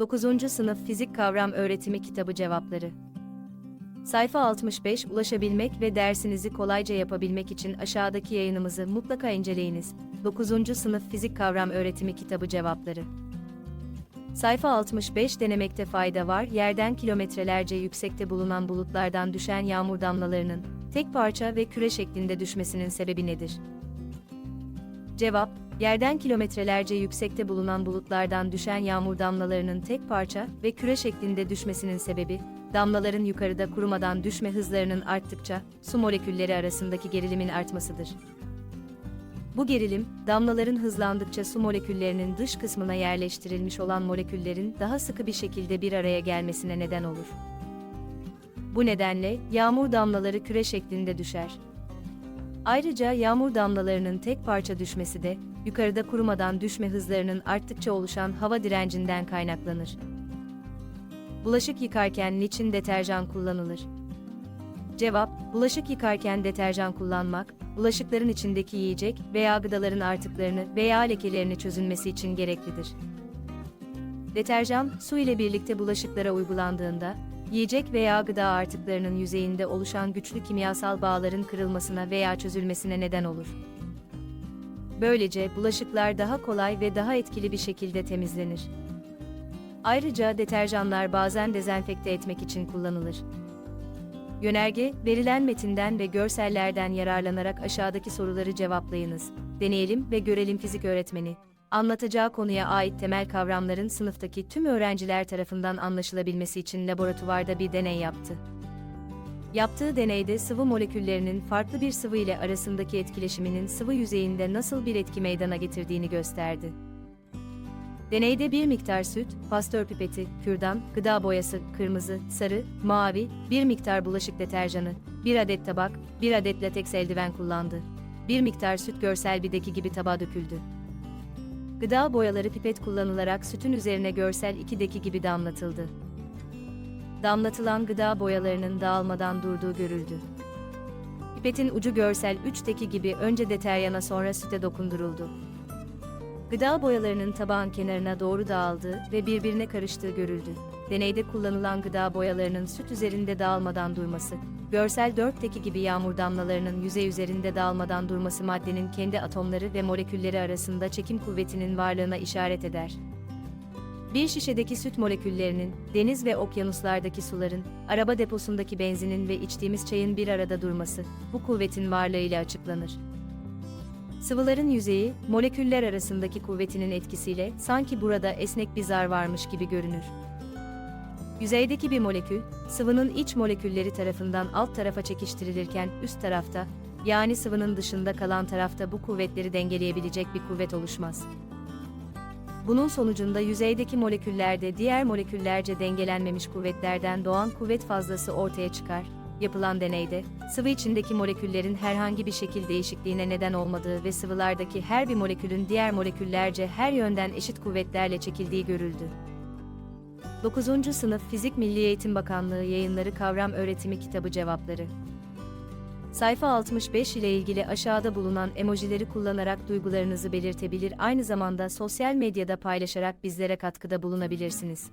9. Sınıf Fizik Kavram Öğretimi Kitabı Cevapları Sayfa 65 Ulaşabilmek ve dersinizi kolayca yapabilmek için aşağıdaki yayınımızı mutlaka inceleyiniz. 9. Sınıf Fizik Kavram Öğretimi Kitabı Cevapları Sayfa 65 Denemekte fayda var. Yerden kilometrelerce yüksekte bulunan bulutlardan düşen yağmur damlalarının tek parça ve küre şeklinde düşmesinin sebebi nedir? Cevap, yerden kilometrelerce yüksekte bulunan bulutlardan düşen yağmur damlalarının tek parça ve küre şeklinde düşmesinin sebebi, damlaların yukarıda kurumadan düşme hızlarının arttıkça su molekülleri arasındaki gerilimin artmasıdır. Bu gerilim, damlaların hızlandıkça su moleküllerinin dış kısmına yerleştirilmiş olan moleküllerin daha sıkı bir şekilde bir araya gelmesine neden olur. Bu nedenle yağmur damlaları küre şeklinde düşer. Ayrıca yağmur damlalarının tek parça düşmesi de, yukarıda kurumadan düşme hızlarının arttıkça oluşan hava direncinden kaynaklanır. Bulaşık yıkarken niçin deterjan kullanılır? Cevap, bulaşık yıkarken deterjan kullanmak, bulaşıkların içindeki yiyecek veya gıdaların artıklarını veya lekelerini çözülmesi için gereklidir. Deterjan, su ile birlikte bulaşıklara uygulandığında, yiyecek veya gıda artıklarının yüzeyinde oluşan güçlü kimyasal bağların kırılmasına veya çözülmesine neden olur. Böylece bulaşıklar daha kolay ve daha etkili bir şekilde temizlenir. Ayrıca deterjanlar bazen dezenfekte etmek için kullanılır. Yönerge, verilen metinden ve görsellerden yararlanarak aşağıdaki soruları cevaplayınız. Deneyelim ve görelim fizik öğretmeni. Anlatacağı konuya ait temel kavramların sınıftaki tüm öğrenciler tarafından anlaşılabilmesi için laboratuvarda bir deney yaptı. Yaptığı deneyde sıvı moleküllerinin farklı bir sıvı ile arasındaki etkileşiminin sıvı yüzeyinde nasıl bir etki meydana getirdiğini gösterdi. Deneyde bir miktar süt, pastör pipeti, kürdan, gıda boyası, kırmızı, sarı, mavi, bir miktar bulaşık deterjanı, bir adet tabak, bir adet lateks eldiven kullandı. Bir miktar süt görsel bideki gibi tabağa döküldü. Gıda boyaları pipet kullanılarak sütün üzerine görsel 2'deki gibi damlatıldı. Damlatılan gıda boyalarının dağılmadan durduğu görüldü. Pipetin ucu görsel 3'teki gibi önce deteryana sonra süte dokunduruldu. Gıda boyalarının tabağın kenarına doğru dağıldığı ve birbirine karıştığı görüldü. Deneyde kullanılan gıda boyalarının süt üzerinde dağılmadan durması, görsel 4'teki gibi yağmur damlalarının yüzey üzerinde dağılmadan durması maddenin kendi atomları ve molekülleri arasında çekim kuvvetinin varlığına işaret eder. Bir şişedeki süt moleküllerinin, deniz ve okyanuslardaki suların, araba deposundaki benzinin ve içtiğimiz çayın bir arada durması, bu kuvvetin varlığıyla açıklanır. Sıvıların yüzeyi, moleküller arasındaki kuvvetinin etkisiyle sanki burada esnek bir zar varmış gibi görünür. Yüzeydeki bir molekül, sıvının iç molekülleri tarafından alt tarafa çekiştirilirken üst tarafta, yani sıvının dışında kalan tarafta bu kuvvetleri dengeleyebilecek bir kuvvet oluşmaz. Bunun sonucunda yüzeydeki moleküllerde diğer moleküllerce dengelenmemiş kuvvetlerden doğan kuvvet fazlası ortaya çıkar. Yapılan deneyde, sıvı içindeki moleküllerin herhangi bir şekil değişikliğine neden olmadığı ve sıvılardaki her bir molekülün diğer moleküllerce her yönden eşit kuvvetlerle çekildiği görüldü. 9. Sınıf Fizik Milli Eğitim Bakanlığı Yayınları Kavram Öğretimi Kitabı Cevapları Sayfa 65 ile ilgili aşağıda bulunan emojileri kullanarak duygularınızı belirtebilir aynı zamanda sosyal medyada paylaşarak bizlere katkıda bulunabilirsiniz.